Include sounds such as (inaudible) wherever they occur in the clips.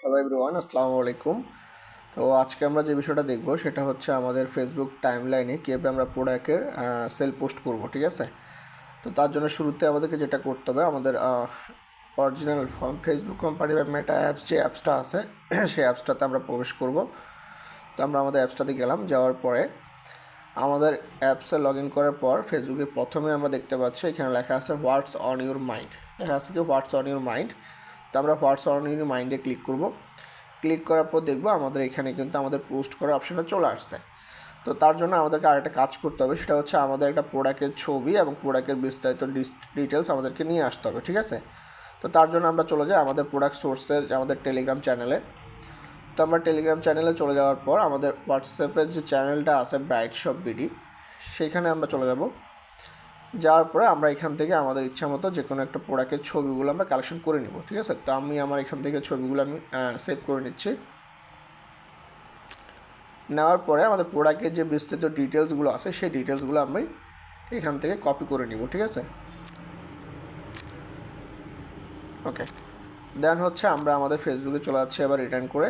Hello everyone আসসালামু আলাইকুম। তো আজকে আমরা যে বিষয়টা দেখব সেটা হচ্ছে আমাদের ফেসবুক টাইমলাইনে কীভাবে আমরা প্রোডাক্টের সেল পোস্ট করব, ঠিক আছে? তো তার জন্য শুরুতে আমাদেরকে যেটা করতে হবে, আমাদের অরিজিনাল ফেসবুক কোম্পানি বা মেটা অ্যাপস যে অ্যাপসটা আছে, (clears throat) সেই অ্যাপসটাতে আমরা প্রবেশ করব। তো আমরা আমাদের অ্যাপসটাতে গেলাম, যাওয়ার পরে আমাদের অ্যাপসে লগ ইন করার পর ফেসবুকে প্রথমে আমরা দেখতে পাচ্ছি, এখানে লেখা আছে হোয়াটস অন ইউর মাইন্ড লেখা আছে কি? হোয়াটস অন ইউর মাইন্ড আমরা হোয়াটস অন মাইন্ডে ক্লিক করব। ক্লিক করার পর দেখব আমাদের এখানে কিন্তু আমাদের পোস্ট করার অপশানটা চলে আসছে। তো তার জন্য আমাদেরকে আরেকটা কাজ করতে হবে, সেটা হচ্ছে আমাদের একটা প্রোডাক্টের ছবি এবং প্রোডাক্টের বিস্তারিত ডিটেলস আমাদেরকে নিয়ে আসতে হবে, ঠিক আছে? তো তার জন্য আমরা চলে যাই আমাদের প্রোডাক্ট সোর্সের, আমাদের টেলিগ্রাম চ্যানেলে। তো আমরা টেলিগ্রাম চ্যানেলে চলে যাওয়ার পর আমাদের হোয়াটসঅ্যাপের যে চ্যানেলটা আছে ব্রাইট শপ বিডি, সেইখানে আমরা চলে যাব। যাওয়ার পরে আমরা এখান থেকে আমাদের ইচ্ছা মতো যে কোনো একটা প্রোডাক্টের ছবিগুলো আমরা কালেকশন করে নিব, ঠিক আছে? তো আমি আমার এখান থেকে ছবিগুলো আমি সেভ করে নিচ্ছি। নেওয়ার পরে আমাদের প্রোডাক্টের যে বিস্তৃত ডিটেলসগুলো আছে, সেই ডিটেলসগুলো আমি এখান থেকে কপি করে নিব, ঠিক আছে? ওকে দেন হচ্ছে আমরা আমাদের ফেসবুকে চলে যাচ্ছি আবার রিটার্ন করে।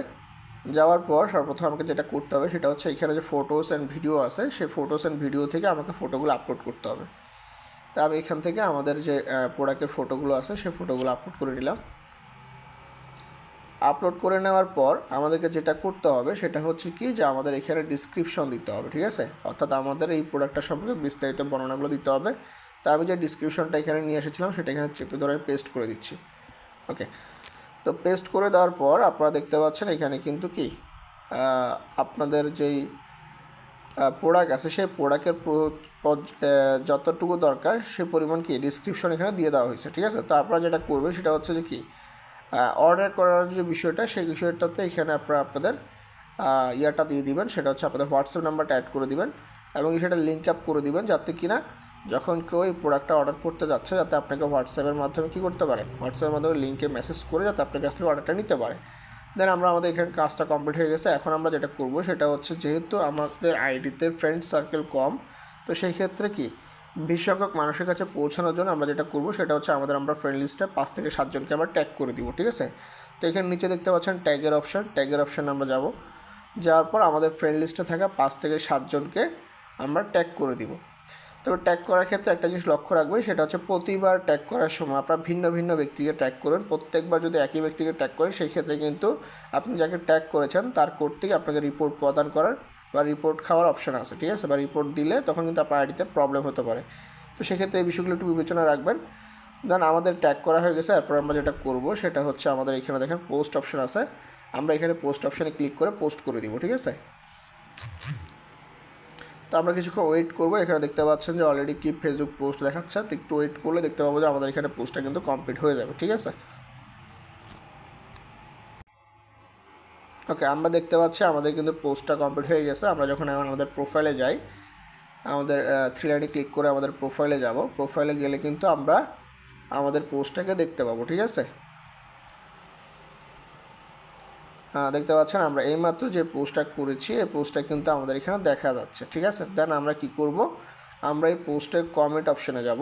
যাওয়ার পর সর্বপ্রথম আমাকে যেটা করতে হবে সেটা হচ্ছে এখানে যে ফটোস অ্যান্ড ভিডিও আছে, সেই ফটোস অ্যান্ড ভিডিও থেকে আমাকে ফটোগুলো আপলোড করতে হবে। তা আমি এখান থেকে আমাদের যে প্রোডাক্টের ফটোগুলো আছে সেই ফটোগুলো আপলোড করে নিলাম। আপলোড করে নেওয়ার পর আমাদেরকে যেটা করতে হবে, সেটা হচ্ছে কি যে, আমাদের এখানে ডিসক্রিপশন দিতে হবে, ঠিক আছে? অর্থাৎ আমাদের এই প্রোডাক্টটা সম্পর্কে বিস্তারিত বর্ণনাগুলো দিতে হবে। তা আমি যে ডিসক্রিপশনটা এখানে নিয়ে এসেছিলাম, সেটা এখানে চেপে ধরে পেস্ট করে দিচ্ছি। ওকে তো পেস্ট করে দেওয়ার পর আপনারা দেখতে পাচ্ছেন এখানে কিন্তু কি আপনাদের যেই প্রোডাক্ট আছে, সেই প্রোডাক্টের যতটুকু দরকার, সে পরিমাণ কি ডিসক্রিপশন এখানে দিয়ে দেওয়া হয়েছে, ঠিক আছে? তো আপনারা যেটা করবেন সেটা হচ্ছে যে কি অর্ডার করার যে বিষয়টা, সেই বিষয়টাতে এখানে আপনারা আপনাদের ইয়াটা দিয়ে দিবেন, সেটা হচ্ছে আপনাদের হোয়াটসঅ্যাপ নাম্বারটা অ্যাড করে দিবেন এবং সেটা লিঙ্ক আপ করে দিবেন যাতে কিনা যখন কেউ এই প্রোডাক্টটা অর্ডার করতে যাচ্ছে, যাতে আপনাকে হোয়াটসঅ্যাপের মাধ্যমে কী করতে পারে? হোয়াটসঅ্যাপের মাধ্যমে লিঙ্কে মেসেজ করে যাতে আপনার কাছ থেকে অর্ডারটা নিতে পারে। দেন আমরা আমাদের এখানে কাজটা কমপ্লিট হয়ে গেছে। এখন আমরা যেটা করব সেটা হচ্ছে যেহেতু আমাদের আইডিতে ফ্রেন্ড সার্কেল কম, তো সেই ক্ষেত্রে কি? বিশ সংখ্যক মানুষের কাছে পৌঁছানোর জন্য আমরা যেটা করব সেটা হচ্ছে আমাদের আমরা ফ্রেন্ড লিস্টে পাঁচ থেকে সাতজনকে আমরা ট্যাগ করে দিব, ঠিক আছে? তো এখানে নিচে দেখতে পাচ্ছেন ট্যাগের অপশান ট্যাগের অপশান আমরা যাব। যাওয়ার পর আমাদের ফ্রেন্ড লিস্টে থাকা পাঁচ থেকে সাতজনকে আমরা ট্যাগ করে দিব। তবে ট্যাগ করার ক্ষেত্রে একটা জিনিস লক্ষ্য রাখবেন, সেটা হচ্ছে প্রতিবার ট্যাগ করার সময় আপনারা ভিন্ন ভিন্ন ব্যক্তিকে ট্যাগ করুন। প্রত্যেকবার যদি একই ব্যক্তিকে ট্যাগ করেন সেই ক্ষেত্রে কিন্তু আপনি যাকে ট্যাগ করেছেন, তার কোড থেকে আপনাকে রিপোর্ট প্রদান করার বা রিপোর্ট খাওয়ার অপশান আছে, ঠিক আছে? বা রিপোর্ট দিলে তখন কিন্তু আপনার আইডিতে প্রবলেম হতে পারে। তো সেক্ষেত্রে এই বিষয়গুলো একটু বিবেচনা রাখবেন। দেন আমাদের ট্যাগ করা হয়ে গেছে, এরপর আমরা যেটা করব, সেটা হচ্ছে আমাদের এখানে দেখেন পোস্ট অপশান আছে। আমরা এখানে পোস্ট অপশানে ক্লিক করে পোস্ট করে দিব, ঠিক আছে? তো আমরা কিছুক্ষণ ওয়েট করব। এখানে দেখতে পাচ্ছেন যে অলরেডি কি ফেসবুক পোস্ট দেখাচ্ছে। তো একটু ওয়েট করলে দেখতে পাবো যে আমাদের এখানে পোস্টটা কিন্তু কমপ্লিট হয়ে যাবে, ঠিক আছে? ওকে আমরা দেখতে পাচ্ছি আমাদের কিন্তু পোস্টটা কমপ্লিট হয়ে গেছে। আমরা যখন এখন আমাদের প্রোফাইলে যাই, আমাদের থ্রি লাইনে ক্লিক করে আমাদের প্রোফাইলে যাব। প্রোফাইলে গেলে কিন্তু আমরা আমাদের পোস্টটাকে দেখতে পাবো, ঠিক আছে? দেখতে পাচ্ছেন, আমরা এইমাত্র যে পোস্টটা করেছি, এই পোস্টটা কিন্তু আমাদের এখানে দেখা যাচ্ছে, ঠিক আছে? দেন আমরা কি করব? আমরা এই পোস্টের কমেন্ট অপশানে যাব।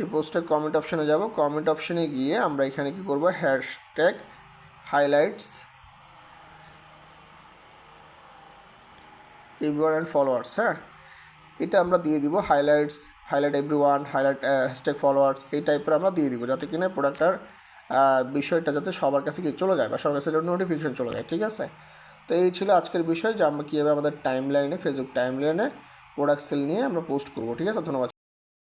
এই পোস্টের কমেন্ট অপশানে যাব। কমেন্ট অপশানে গিয়ে আমরা এখানে কি করব? Hashtag highlights everyone and followers হ্যাঁ? এটা আমরা দিয়ে দিব highlights highlight every one highlight hashtag followers এই টাইপের আমরা দিয়ে দিব, যাতে কিনা প্রোডাক্টটার বিষয়টা যাতে সবার কাছে গিয়ে চলে যায় বা সবার কাছে নোটিফিকেশন চলে যায়, ঠিক আছে? তো এই ছিল আজকের বিষয় যে আমরা কীভাবে আমাদের টাইম লাইনে ফেসবুক টাইম লাইনে প্রোডাক্ট সেল নিয়ে আমরা পোস্ট করব, ঠিক আছে? ধন্যবাদ